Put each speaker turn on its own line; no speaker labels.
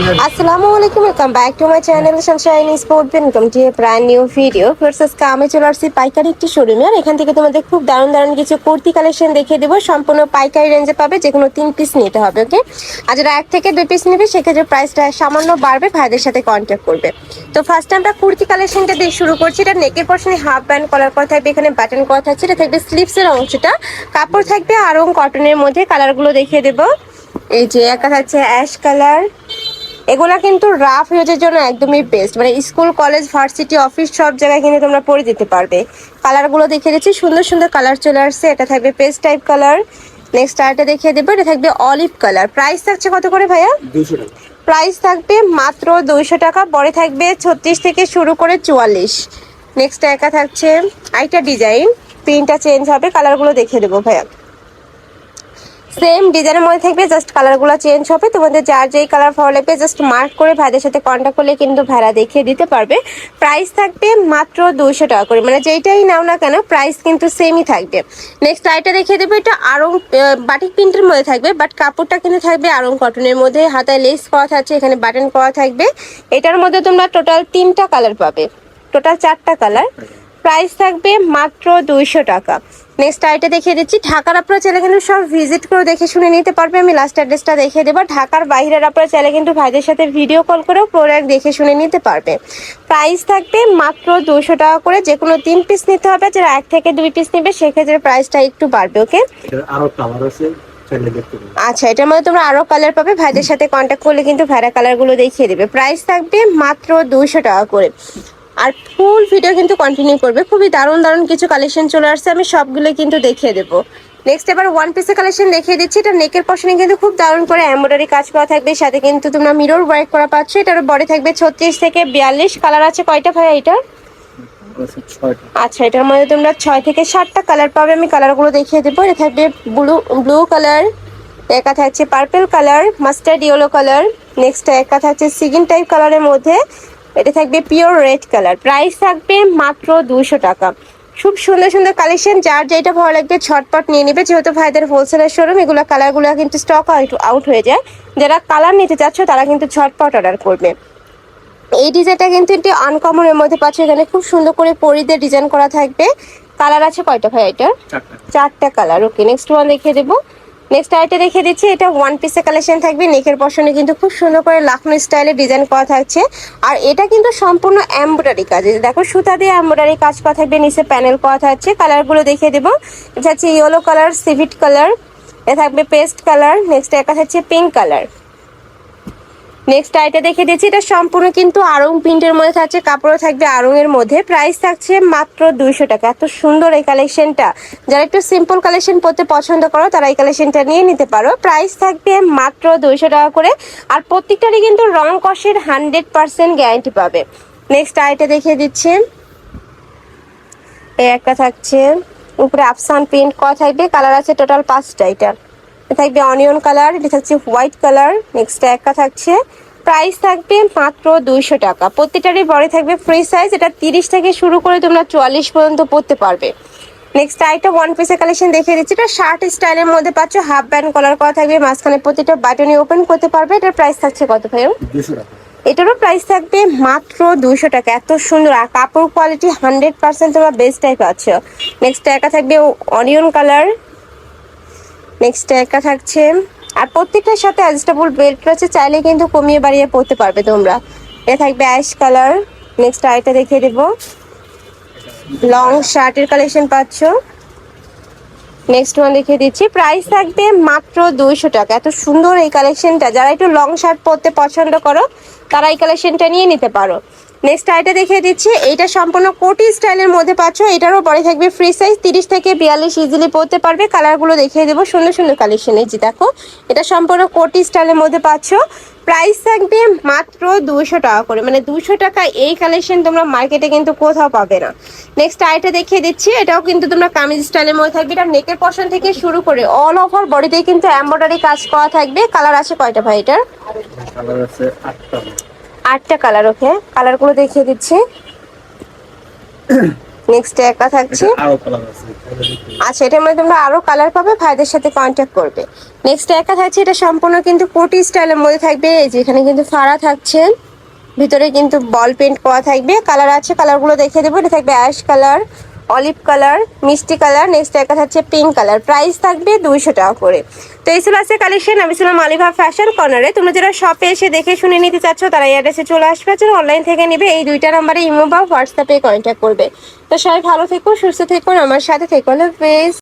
আসসালামু আলাইকুম welcome back to my channel sunshine sport welcome to a brand new video versus কামে চলে আসছি পাইকারি একটি শোরুমে আর এখান থেকে তোমাদের খুব দারুণ দারুণ কিছু কুর্তি কালেকশন দেখিয়ে দেবো। সম্পূর্ণ পাইকারি রেঞ্জে পাবে, যে কোনো তিন পিস নিতে হবে ওকে আর যারা এক থেকে দুই পিস নেবে, সেক্ষেত্রে প্রাইসটা সামান্য বাড়বে, ভাইদের সাথে কন্ট্যাক্ট করবে। তো ফার্স্ট আমরা কুর্তি কালেকশনটা দিয়ে শুরু করছি। এটা নেকের পশনে হাফ ব্যান্ড কলার করা থাকবে, এখানে বাটন করা থাকছে। এটা থাকবে স্লিপসের অংশটা। কাপড় থাকবে আরং কটনের মধ্যে কালারগুলো দেখিয়ে দেবো। এই যে একা থাকছে অ্যাশ কালার এগুলা কিন্তু রাফ ইউজের জন্য একদমই বেস্ট মানে স্কুল কলেজ ভার্সিটি অফিস সব জায়গায় কিন্তু তোমরা পরে দিতে পারবে। কালারগুলো দেখিয়ে দিচ্ছি। সুন্দর সুন্দর কালার চলে আসছে। এটা থাকবে পেস্ট টাইপ কালার নেক্সট আরেকটা দেখিয়ে দেবো। এটা থাকবে অলিভ কালার প্রাইস থাকছে কত করে ভাইয়া?
দুশো টাকা।
প্রাইস থাকবে মাত্র দুইশো টাকা। পরে থাকবে ছত্রিশ থেকে শুরু করে চুয়াল্লিশ। নেক্সট একা থাকছে। আইটা ডিজাইন প্রিন্টটা চেঞ্জ হবে। কালারগুলো দেখিয়ে দেবো ভাইয়া। সেম ডিজাইনের মধ্যে থাকবে জাস্ট কালারগুলো চেঞ্জ হবে। তোমাদের যার যেই কালার ভালো লাগবে জাস্ট মার্ক করে ভাইদের সাথে কন্ট্যাক্ট করলে কিন্তু ভাড়া দেখিয়ে দিতে পারবে। প্রাইস থাকবে মাত্র দুইশো টাকা করে। মানে যেইটাই নাও না কেন প্রাইস কিন্তু সেমই থাকবে। নেক্সট আইটা দেখিয়ে দেবো, এটা আরং বাটিক প্রিন্টের মধ্যে থাকবে বাট কাপড়টা কিন্তু থাকবে আরং কটনের মধ্যে। হাতায় লেস করা থাকছে এখানে বাটন করা থাকবে। এটার মধ্যে তোমরা টোটাল তিনটা কালার পাবে। টোটাল চারটা কালার প্রাইস থাকবে মাত্র দুইশো টাকা। নেক্সট আইটা দেখিয়ে দিচ্ছি। ঢাকার আপনারা চাইলে কিন্তু সব ভিজিট করে দেখে শুনে নিতে পারবে। আমি লাস্ট অ্যাড্রেসটা দেখিয়ে দেবো। ঢাকার বাইরের আপনারা চাইলে কিন্তু ভাইদের সাথে ভিডিও কল করেও প্রোডাক্ট দেখে শুনে নিতে পারবে। প্রাইস থাকবে মাত্র দুশো টাকা করে। যে কোনো তিন পিস নিতে হবে। যারা এক থেকে দুই পিস নেবে সেক্ষেত্রে প্রাইসটা একটু বাড়বে ওকে
আরও কালার আছে
আচ্ছা এটার মধ্যে তোমরা আরও কালার পাবে। ভাইদের সাথে কন্ট্যাক্ট করলে কিন্তু ভাইরা কালারগুলো দেখিয়ে দেবে। প্রাইস থাকবে মাত্র দুইশো টাকা করে। আর ফুল ভিডিও কিন্তু কন্টিনিউ করবে। খুবই দারুণ দারুণ কিছু কালেকশন চলে আসছে। আমি সবগুলো কিন্তু দেখিয়ে দেবো। নেক্সট এবার ওয়ান পিসের কালেকশন দেখিয়ে দিচ্ছি। এটা নেকের পশনে কিন্তু খুব দারুণ করে এমব্রয়ডারি কাজ করা থাকবে। সাথে কিন্তু তোমরা মিরর ওয়ার্ক করা পাচ্ছ। এটার বডি থাকবে ছত্রিশ থেকে বিয়াল্লিশ। কালার আছে কয়টা ভাই এটা
আছে ছয়টা
আচ্ছা এটার মধ্যে তোমরা ছয় থেকে সাতটা কালার পাবে। আমি কালারগুলো দেখিয়ে দেবো। এটা থাকবে ব্লু ব্লু কালার একা থাকছে purple colour mustard yellow colour next একা থাকছে সিগিন টাইপ কালারের মধ্যে। এটা থাকবে পিওর রেড কালার প্রাইস থাকবে মাত্র দুশো টাকা। খুব সুন্দর সুন্দর কালেকশন যার যেটা ভালো লাগবে ছটপট নিয়ে নেবে। যেহেতু ভাইদের হোলসেলের শোরুম এগুলো কালারগুলো কিন্তু স্টক আউট আউট হয়ে যায়। যারা কালার নিতে চাচ্ছ তারা কিন্তু ছটপট অর্ডার করবে। এই ডিজাইনটা কিন্তু একটি আনকমনের মধ্যে পাচ্ছ। এখানে খুব সুন্দর করে পরিদের ডিজাইন করা থাকবে। কালার আছে কয়টা ভাই এটা
চারটা।
চারটা কালার ওকে নেক্সট ওয়ান দেখিয়ে দেবো। নেক্সট আইটে দেখিয়ে দিচ্ছি, এটা ওয়ান পিসের কালেকশন থাকবে নেকের পশনে কিন্তু খুব সুন্দর করে লাখনো স্টাইলে ডিজাইন করা থাকছে। আর এটা কিন্তু সম্পূর্ণ এমব্রয়ডারি কাজ দেখো সুতা দিয়ে এমব্রয়ডারি কাজ করা থাকবে, নিচে প্যানেল করা থাকছে কালারগুলো দেখে দেবো। এটা হচ্ছে ইয়েলো কালার সিভিট কালার এ থাকবে পেস্ট কালার নেক্সট একটা থাকছে পিঙ্ক কালার নেক্সট আইটা দেখে দিচ্ছি, এটা সম্পূর্ণ কিন্তু আরং প্রিন্টের মধ্যে থাকছে, কাপড়ও থাকবে আরং এর মধ্যে। প্রাইস থাকছে মাত্র দুইশো টাকা। এত সুন্দর এই কালেকশনটা যারা একটু সিম্পল কালেকশন পরতে পছন্দ করো, তারা এই কালেকশনটা নিয়ে নিতে পারো। প্রাইস থাকবে মাত্র দুইশো টাকা করে। আর প্রত্যেকটারই কিন্তু রং কষের হান্ড্রেড পার্সেন্ট গ্যারান্টি পাবে। নেক্সট আইটা দেখিয়ে দিচ্ছি। এই একটা থাকছে। উপরে আফসান প্রিন্ট করা থাকবে। কালার আছে টোটাল পাঁচটা এটা। থাকবে অনিয়ন কালার এটা থাকছে হোয়াইট কালার নেক্সট একটা থাকছে। প্রাইস থাকবে মাত্র দুইশো টাকা। প্রত্যেকটারই বড় থাকবে ফ্রি সাইজ এটা তিরিশ থেকে শুরু করে তোমরা চুয়াল্লিশ পর্যন্ত পড়তে পারবে। নেক্সট আইটা ওয়ান পিসের কালেকশন দেখিয়ে দিচ্ছি। এটা শার্ট স্টাইলের মধ্যে পাচ্ছ হাফ ব্যান্ড কলার করা থাকবে মাঝখানে প্রতিটা বাটনই ওপেন করতে পারবে। এটার প্রাইস থাকছে কত
টাকা।
এটারও প্রাইস থাকবে মাত্র দুশো টাকা। এত সুন্দর। আর কাপড় কোয়ালিটি হান্ড্রেড পার্সেন্ট তোমরা বেস্ট টাইপ পাচ্ছ। নেক্সট একা থাকবে অনিয়ন কালার নেক্সট একা থাকছে। আর প্রত্যেকটার সাথে অ্যাডজাস্টেবল বেল্ট রয়েছে, চাইলে কিন্তু কমিয়ে বাড়িয়ে পড়তে পারবে তোমরা। এটা থাকবে অ্যাশ কালার নেক্সট আইটা দেখিয়ে দেবো। লং শার্টের কালেকশন পাচ্ছ। নেক্সট ওয়ান দেখিয়ে দিচ্ছি। প্রাইস থাকবে মাত্র দুইশো টাকা। এত সুন্দর এই কালেকশনটা যারা একটু লং শার্ট পরতে পছন্দ করো, তারা এই কালেকশনটা নিয়ে নিতে পারো। নেক্সট আইটা দেখিয়ে দিচ্ছি। এইটা সম্পূর্ণ কোটি স্টাইলের মধ্যে পাচ্ছ। এটারও পরে থাকবে ফ্রি সাইজ তিরিশ থেকে বিয়াল্লিশ ইজিলি পরতে পারবে। কালারগুলো দেখিয়ে দেবো। সুন্দর সুন্দর কালেকশন এই যে দেখো। এটা সম্পূর্ণ কোটি স্টাইলের মধ্যে পাচ্ছ। প্রাইস থাকবে মাত্র দুশো টাকা করে। মানে দুশো টাকা এই কালেকশন তোমরা মার্কেটে কিন্তু কোথাও পাবে না। নেক্সট আইটা দেখিয়ে দিচ্ছি। এটাও কিন্তু তোমরা কামিজ স্টাইলের মধ্যে থাকবে। এটা নেকের পশন থেকে শুরু করে অল ওভার বডিতে কিন্তু এমব্রয়ডারি কাজ করা থাকবে। কালার আছে কয়টা ভাই এটার?
আটটা
কালার ওকে কালারগুলো দেখিয়ে দিচ্ছি। নেক্সট একা থাকছে। আচ্ছা এটার মধ্যে তোমরা আরও কালার পাবে ভাইদের সাথে কন্ট্যাক্ট করবে। নেক্সট একা থাকছে এটা সম্পূর্ণ কিন্তু কোটি স্টাইলের মধ্যে থাকবে। এই যে এখানে কিন্তু ফাড়া থাকছে ভিতরে কিন্তু বল পেন্ট করা থাকবে। কালার আছে কালারগুলো দেখিয়ে দেবো। এটা থাকবে অ্যাশ কালার অলিভ কালার, মিষ্টি কালার নেক্সট একটা থাকছে পিঙ্ক কালার। প্রাইস থাকবে দুইশো টাকা করে। তো এই ছিল আছে কালেকশন আমি ছিলাম আলিভা ফ্যাশন কর্নারে তোমরা যারা শপে এসে দেখে শুনে নিতে চাচ্ছ, তারা এই অ্যাড্রেসে চলে আসবে। যারা অনলাইন থেকে নিবে, এই দুইটা নাম্বারে ইমো বা হোয়াটসঅ্যাপে কন্ট্যাক্ট করবে। তো সবাই ভালো থেকো, সুস্থ থেকো, আমার সাথে থেকো। হলো